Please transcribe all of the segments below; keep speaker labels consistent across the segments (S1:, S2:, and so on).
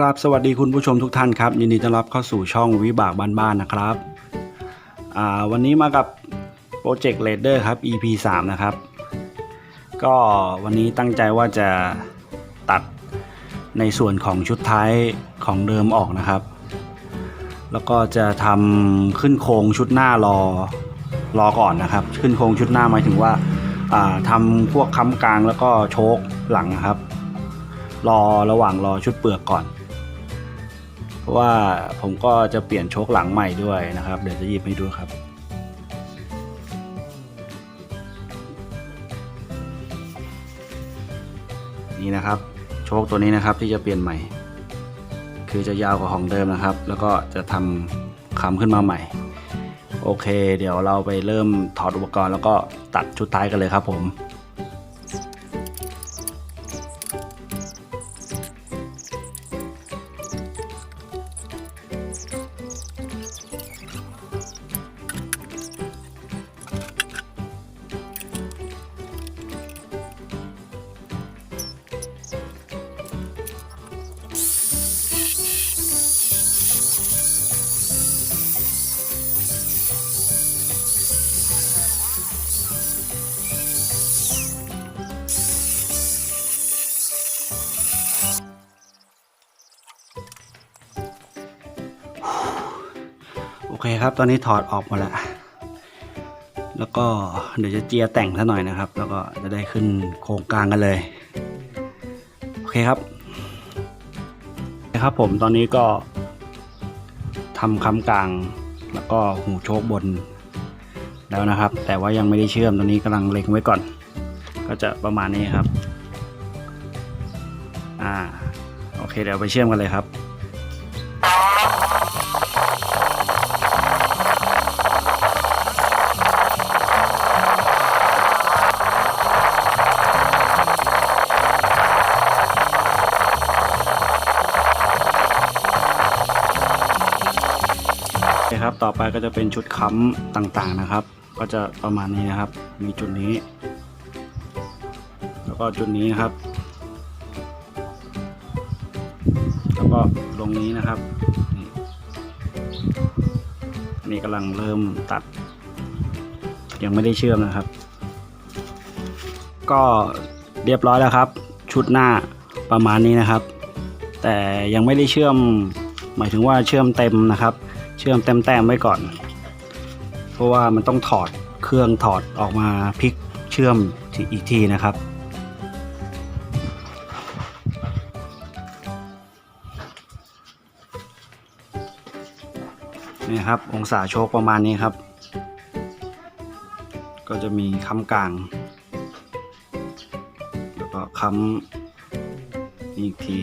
S1: ครับสวัสดีคุณผู้ชมทุกท่านครับ ยินดีต้อนรับเข้าสู่ช่องวิบากบ้านๆนะครับอ่าวันนี้มากับโปรเจกต์เลดเดอร์ครับ EP 3 นะครับ ก็วันนี้ตั้งใจว่าจะตัดในส่วนของชุดท้ายของเดิมออกนะครับ แล้วก็จะทำขึ้นโครงชุดหน้ารอรอก่อนนะครับ ขึ้นโครงชุดหน้าหมายถึงว่าอ่าทำพวกค้ำกลางแล้วก็โชคหลังนะครับรอระหว่างรอชุดเปลือกก่อน ราะว่าผมก็จะเปลี่ยนโชคหลังใหม่ด้วยนะครับ เดี๋ยวจะหยิบให้ดูครับ นี่นะครับโชคตัวนี้นะครับที่จะเปลี่ยนใหม่ คือจะยาวกว่าของเดิมนะครับ แล้วก็จะทำคำขึ้นมาใหม่ โอเค เดี๋ยวเราไปเริ่มถอดอุปกรณ์แล้วก็ตัดชุดท้ายกันเลยครับผม เคครับ ตอนนี้ถอดออกหมาแล้ว แล้วก็เดี๋ยวจะเจียแต่งซะหน่อยนะครับ แล้วก็จะได้ขึ้นโครงกลางกันเลย โอเคครับนะครับผมตอนนี้ก็ทำค้ำกลาง แล้วก็หูโชคบนแล้วนะครับ แต่ว่ายังไม่ได้เชื่อมตอนนี้กำลังเล็งไว้ก่อน ก็จะประมาณนี้ครับ อ่า โอเคเดี๋ยวไปเชื่อมกันเลยครับ โอเคครับ ต่อไปก็จะเป็นชุดค้ำต่างๆนะครับ ก็จะประมาณนี้นะครับ มีจุดนี้ แล้วก็จุดนี้นะครับ แล้วก็ตรงนี้นะครับนี่กำลังเริ่มตัด ยังไม่ได้เชื่อมนะครับ ก็เรียบร้อยแล้วครับ ชุดหน้าประมาณนี้นะครับ แต่ยังไม่ได้เชื่อม หมายถึงว่าเชื่อมเต็มนะครับ เชื่อมแต้มๆไว้ก่อน เพราะว่ามันต้องถอดเครื่องถอดออกมาพลิกเชื่อมอีกทีนะครับนี่ครับองศาโชคประมาณนี้ครับ ก็จะมีค้ำกลาง แล้วก็ค้ำอีกที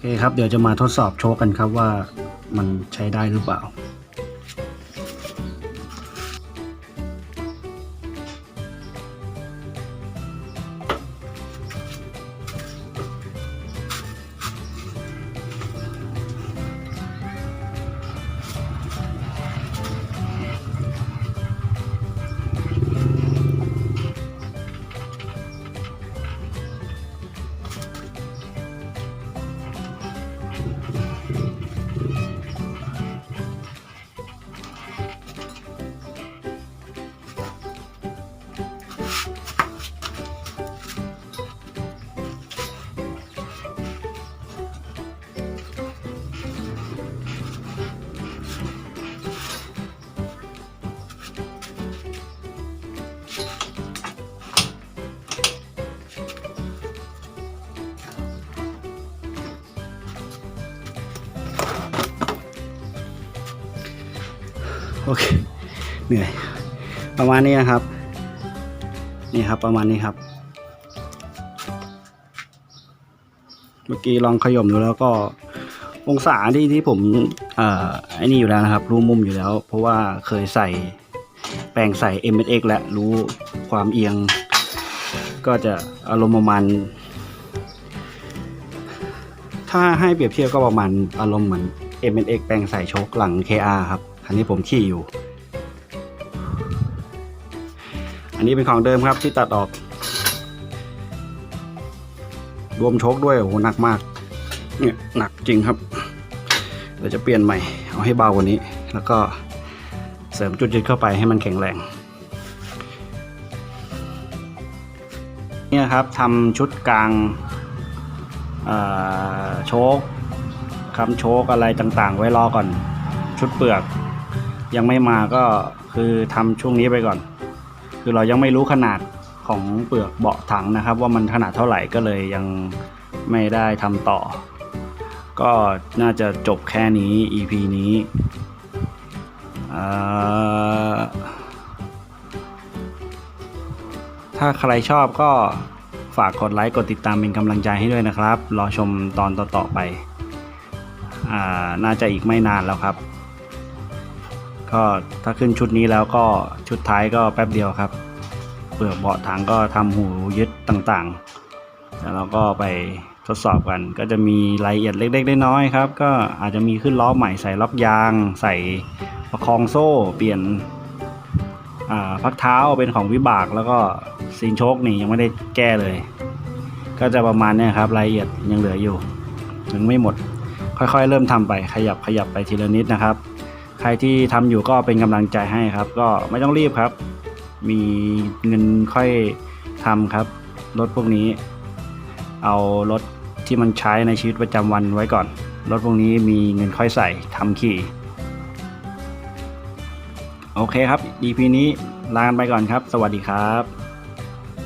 S1: เคครับ เดี๋ยวจะมาทดสอบโชคกันครับว่ามันใช้ได้หรือเปล่า อเคเหนื่อย ประมาณนี้นะครับ นี่ครับประมาณนี้ครับ เมื่อกี้ลองขย่มดูแล้วก็องศาที่ที่ผมเอ่อไอ้นี่อยู่แล้วนะครับ รู้มุมอยู่แล้ว เพราะว่าเคยใส่แปลงใส่ m s x และรู้ความเอียง ก็จะอารมณ์ประมาณ ถ้าให้เปรียบเทียบก็ประมาณอารมณ์เหมือน m s x แปลงใส่โชคหลัง KR ครับ อันนี้ผมขี่อยู่ อันนี้เป็นของเดิมครับที่ตัดออก รวมโชคด้วยโอ้โหหนักมาก เนี่ยหนักจริงครับเดี๋ยวจะเปลี่ยนใหม่ เอาให้เบากว่านี้ แล้วก็เสริมจุดยึดเข้าไปให้มันแข็งแรง เนี่ยครับทำชุดกลางโชคคำโชคอะไรต่างๆ ไว้รอก่อน ชุดเปลือก ยังไม่มาก็คือทำช่วงนี้ไปก่อน คือเรายังไม่รู้ขนาดของเปลือกเบาะถังนะครับ ว่ามันขนาดเท่าไหร่ก็เลยยังไม่ได้ทำต่อ ก็น่าจะจบแค่นี้ EP นี้ถ้าใครชอบก็ฝากกดไลค์กดติดตามเป็นกำลังใจให้ด้วยนะครับ รอชมตอนต่อๆไป น่าจะอีกไม่นานแล้วครับ ก็ถ้าขึ้นชุดนี้แล้วก็ชุดท้ายก็แป๊บเดียวครับ เปลือกเบาะถังก็ทำหูยึดต่างๆ แล้วเราก็ไปทดสอบกัน ก็จะมีรายละเอียดเล็กๆน้อยๆครับ ก็อาจจะมีขึ้นล้อใหม่ใส่ล็อกยาง ใส่ประคองโซ่ เปลี่ยนพักเท้าเป็นของวิบากแล้วก็ซีนโชคนี่ยังไม่ได้แก้เลย ก็จะประมาณนี้ครับรายละเอียดยังเหลืออยู่ยังไม่หมด ค่อยๆ เริ่มทำไปขยับขยับไปทีละนิดนะครับ ใครที่ทำอยู่ก็เป็นกำลังใจให้ครับ ก็ไม่ต้องรีบครับ มีเงินค่อยทำครับรถพวกนี้ เอารถที่มันใช้ในชีวิตประจำวันไว้ก่อนรถพวกนี้มีเงินค่อยใส่ทำขี่ โอเคครับ EP นี้ลากันไปก่อนครับ สวัสดีครับ